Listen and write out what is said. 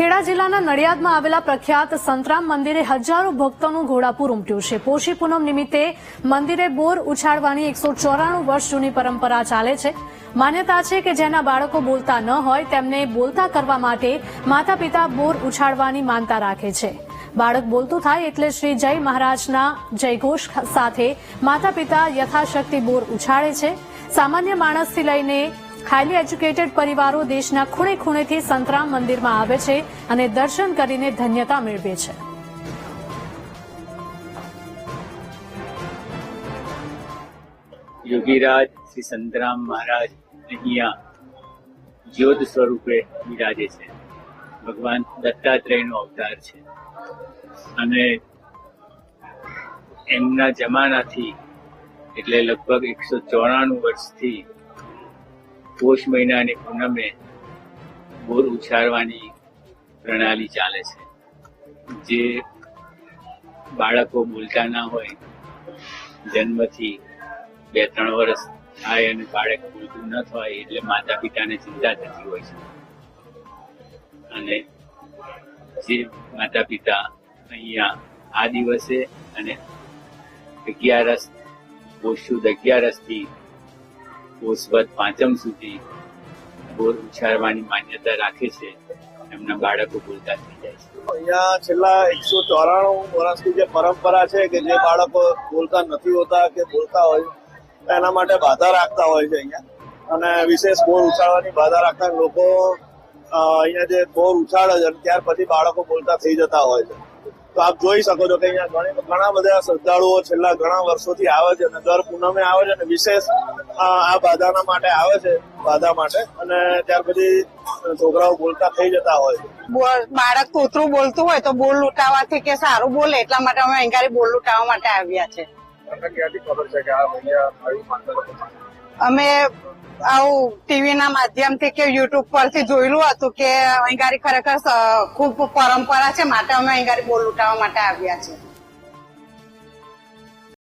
ખેડા જિલ્લાના નડિયાદમાં આવેલા પ્રખ્યાત સંતરામ મંદિરે હજારો ભક્તોનું ઘોડાપુર ઉમટ્યું છે. પોષી પૂનમ નિમિત્તે મંદિરે બોર ઉછાળવાની એકસો ચોરાણું વર્ષ જૂની પરંપરા ચાલે છે. માન્યતા છે કે જેના બાળકો બોલતા ન હોય તેમને બોલતા કરવા માટે માતા પિતા બોર ઉછાળવાની માનતા રાખે છે. બાળક બોલતું થાય એટલે શ્રી જય મહારાજના જયઘોષ સાથે માતા પિતા યથાશક્તિ બોર ઉછાળે છે. સામાન્ય માણસથી લઈને હાઈલી એજ્યુકેટેડ પરિવારો દેશના ખૂણે ખૂણેથી સંતરામ મંદિરમાં આવે છે અને દર્શન કરીને ધન્યતા મેળવે છે. યોગીરાજ, શ્રી સંતરામ મહારાજ અહીંયા જ્યોત સ્વરૂપે બિરાજે છે. ભગવાન દત્તાત્રેયનો અવતાર છે. અને એમના જમાનાથી એટલે લગભગ એકસો ચોરાણું વર્ષથી પોષ મહિનાની પૂનમે બોર ઉછાળવાની પ્રણાલી ચાલે છે. જે બાળકો બોલતા ના હોય, જન્મથી બે ત્રણ વર્ષ થાય અને બાળક બોલતું ન થાય એટલે માતા પિતાને ચિંતા થતી હોય છે. અને જે માતા પિતા અહીંયા આ દિવસે અને અગિયારસ, પોષ સુદ અગિયારસ પાંચમ સુધી બોર ઉછાળવાની માન્યતા રાખે છે, એમના બાળકો બોલતા થઈ જાય છે. અહીંયા છેલ્લા એકસો ચોરાણું વર્ષની જે પરંપરા છે કે જે બાળકો બોલતા નથી હોતા કે બોલતા હોય, એના માટે બાધા રાખતા હોય છે અહીંયા. અને વિશેષ બોર ઉછાળવાની બાધા રાખતા લોકો અહીંયા જે બોર ઉછાળે છે, ત્યાર પછી બાળકો બોલતા થઈ જતા હોય છે. તો આપ જોઈ શકો છો કે અહીંયા ઘણી બધા શ્રદ્ધાળુઓ છેલ્લા ઘણા વર્ષોથી આવે છે અને દર પૂનમે આવે છે અને વિશેષ આ બાધાના માટે આવે છે બાધા માટે. અને ત્યાર પછી છોકરાઓ બોલતા થઈ જતા હોય બોલ- બાળક કૂતરું બોલતું હોય તો બોલ લૂંટાવાથી કે સારું બોલે એટલા માટે અમે અહીંકારી બોલ લૂંટાવા માટે આવ્યા છે. અમે આવું ટીવી ના માધ્યમથી કે યુટ્યુબ પરથી જોયેલું હતું કે અહીંકારી ખરેખર ખૂબ પરંપરા છે માટે અમે અહીં બોલ લૂંટાવા માટે આવ્યા છે.